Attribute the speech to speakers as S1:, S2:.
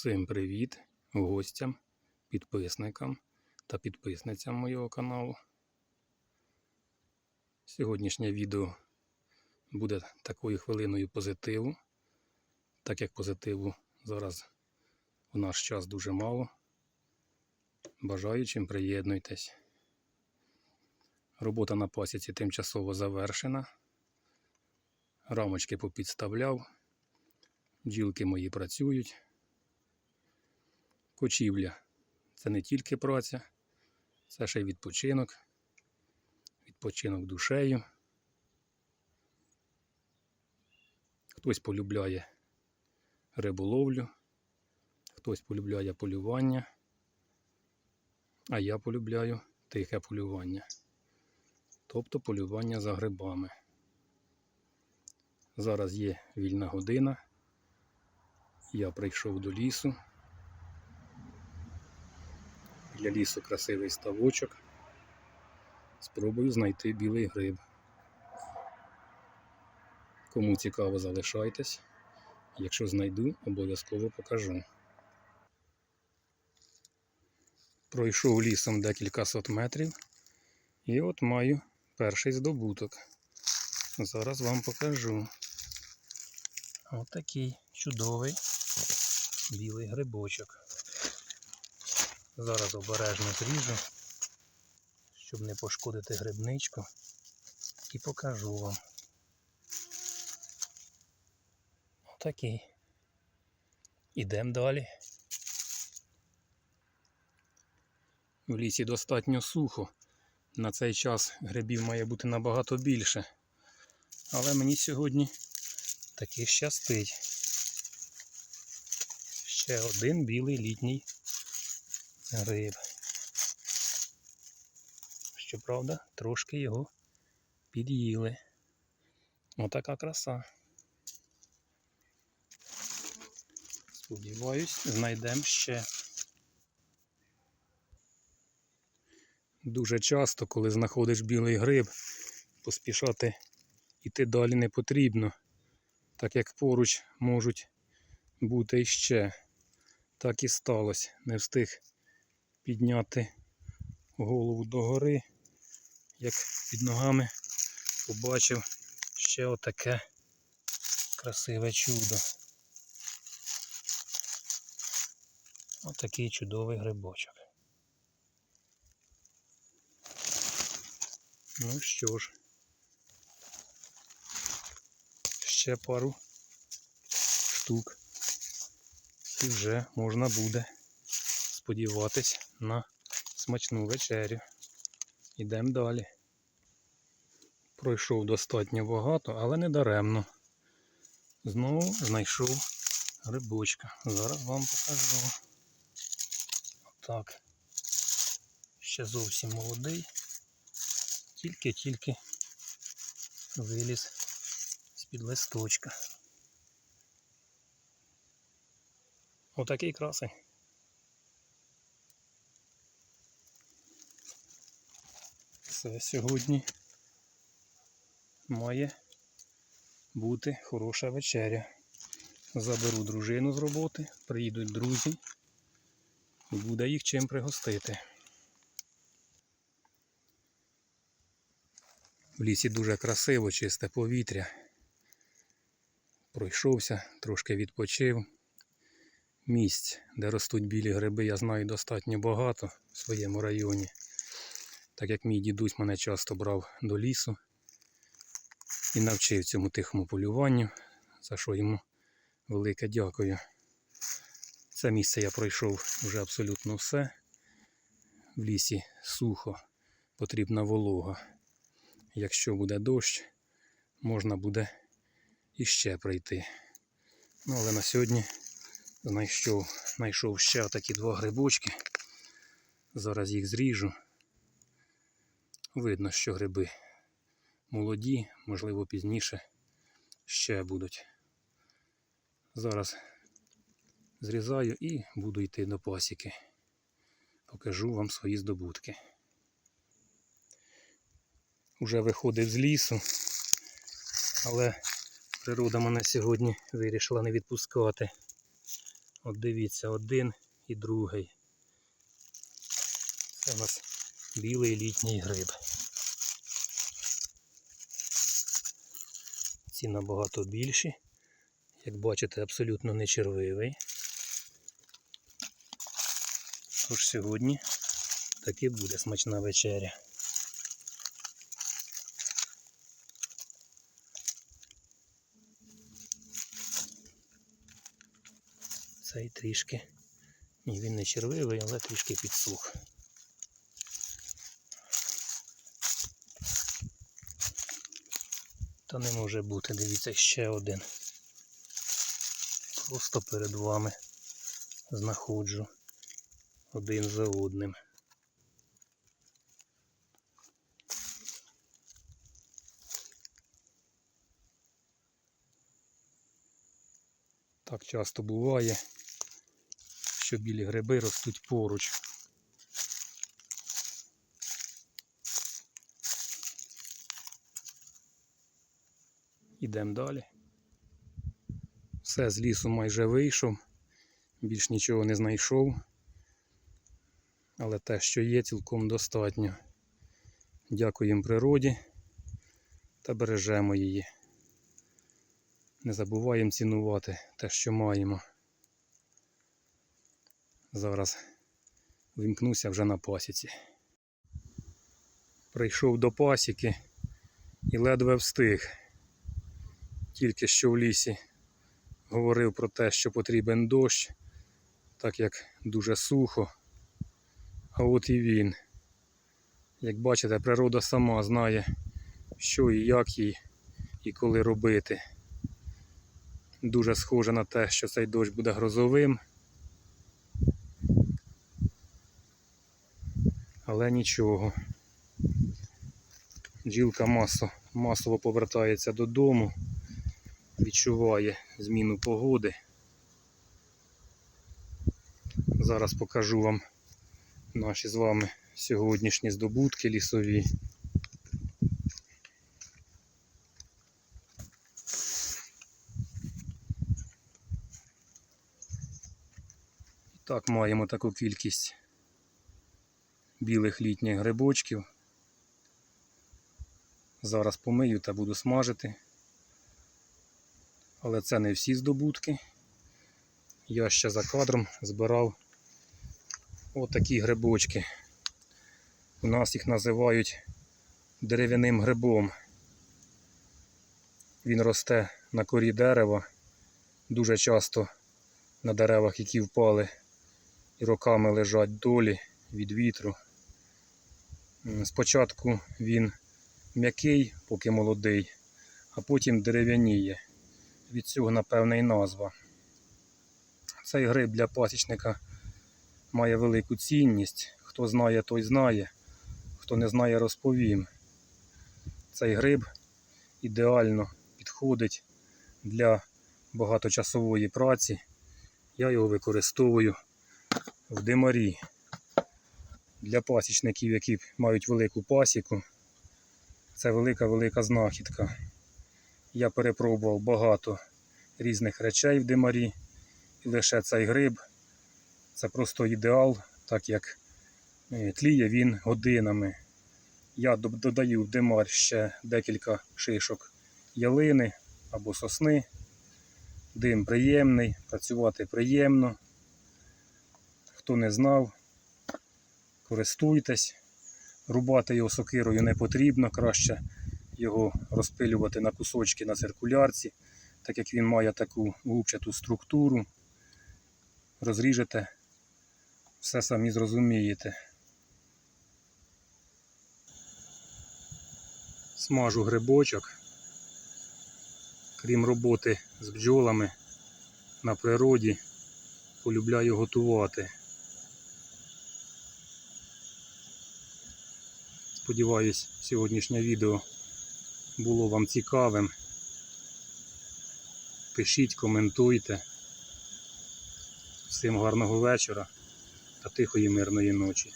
S1: Всім привіт гостям, підписникам та підписницям моєго каналу. Сьогоднішнє відео буде такою хвилиною позитиву, так як позитиву зараз в наш час дуже мало. Бажаючим приєднуйтесь. Робота на пасіці тимчасово завершена. Рамочки попідставляв, бджілки мої працюють. Кочівля це не тільки праця, це ще й відпочинок, відпочинок душею. Хтось полюбляє риболовлю, хтось полюбляє полювання, а я полюбляю тихе полювання, тобто полювання за грибами. Зараз є вільна година. Я прийшов до лісу. Для лісу красивий ставочок. Спробую знайти білий гриб. Кому цікаво, залишайтесь. Якщо знайду, обов'язково покажу. Пройшов лісом декілька сот метрів і от маю перший здобуток. Зараз вам покажу. Отакий чудовий білий грибочок. Зараз обережно зріжу, щоб не пошкодити грибничку, і покажу вам. Отакий. Ідемо далі. В лісі достатньо сухо. На цей час грибів має бути набагато більше. Але мені сьогодні таки щастить. Ще один білий літній гриб. Щоправда, трошки його під'їли. Отака краса. Сподіваюсь, знайдемо ще. Дуже часто, коли знаходиш білий гриб, поспішати йти далі не потрібно, так як поруч можуть бути іще. Так і сталося. Не встиг підняти голову догори, як під ногами побачив ще отаке красиве чудо. Отакий чудовий грибочок. Ну що ж, ще пару штук. І вже можна буде сподіватись на смачну вечерю. Йдемо далі. Пройшов достатньо багато, але не даремно. Знову знайшов грибочка. Зараз вам покажу. Отак. Ще зовсім молодий. Тільки-тільки виліз з-під листочка. Отакий красень. Це сьогодні має бути хороша вечеря. Заберу дружину з роботи, приїдуть друзі буде їх чим пригостити. В лісі дуже красиво, чисте повітря. Пройшовся, трошки відпочив. Місць, де ростуть білі гриби, я знаю достатньо багато в своєму районі. Так як мій дідусь мене часто брав до лісу і навчив цьому тихому полюванню, за що йому велике дякую. Це місце я пройшов вже абсолютно все. В лісі сухо, потрібна волога. Якщо буде дощ, можна буде іще пройти. Ну, але на сьогодні знайшов, знайшов ще такі два грибочки. Зараз їх зріжу. Видно, що гриби молоді, можливо, пізніше ще будуть. Зараз зрізаю і буду йти до пасіки. Покажу вам свої здобутки. Уже виходив з лісу, але природа мене сьогодні вирішила не відпускати. От дивіться, один і другий. Це у нас білий літній гриб. Ці набагато більші. Як бачите, абсолютно не червивий. Тож сьогодні таки буде смачна вечеря. Цей трішки. Ні, він не червивий, але трішки підсух. Та не може бути, дивіться, ще один. Просто перед вами знаходжу один за одним. Так часто буває, що білі гриби ростуть поруч. Ідемо далі. Все з лісу майже вийшов, більш нічого не знайшов. Але те, що є, цілком достатньо. Дякуємо природі та бережемо її. Не забуваємо цінувати те, що маємо. Зараз вимкнуся вже на пасіці. Прийшов до пасіки і ледве встиг. Тільки що в лісі говорив про те, що потрібен дощ, так як дуже сухо. А от і він. Як бачите, природа сама знає, що і як їй і коли робити. Дуже схоже на те, що цей дощ буде грозовим. Але нічого. Джілка масово повертається додому, відчуває зміну погоди. Зараз покажу вам наші з вами сьогоднішні здобутки лісові. Так маємо таку кількість білих літніх грибочків. Зараз помию та буду смажити. Але це не всі здобутки. Я ще за кадром збирав отакі грибочки. У нас їх називають дерев'яним грибом. Він росте на корі дерева, дуже часто на деревах, які впали і роками лежать долі від вітру. Спочатку він м'який, поки молодий, а потім дерев'яніє. Від цього, напевне, і назва. Цей гриб для пасічника має велику цінність. Хто знає, той знає. Хто не знає, розповім. Цей гриб ідеально підходить для багаточасової праці. Я його використовую в димарі. Для пасічників, які мають велику пасіку, це велика-велика знахідка. Я перепробував багато різних речей в димарі, і лише цей гриб це просто ідеал, так як е, тліє він годинами. Я додаю в димар ще декілька шишок ялини або сосни. Дим приємний, працювати приємно. Хто не знав, користуйтесь. Рубати його сокирою не потрібно, краще його розпилювати на кусочки на циркулярці, так як він має таку губчату структуру. Розріжете, все самі зрозумієте. Смажу грибочок. Крім роботи з бджолами на природі, полюбляю готувати. Сподіваюсь, сьогоднішнє відео було вам цікавим. Пишіть, коментуйте. Всім гарного вечора та тихої мирної ночі.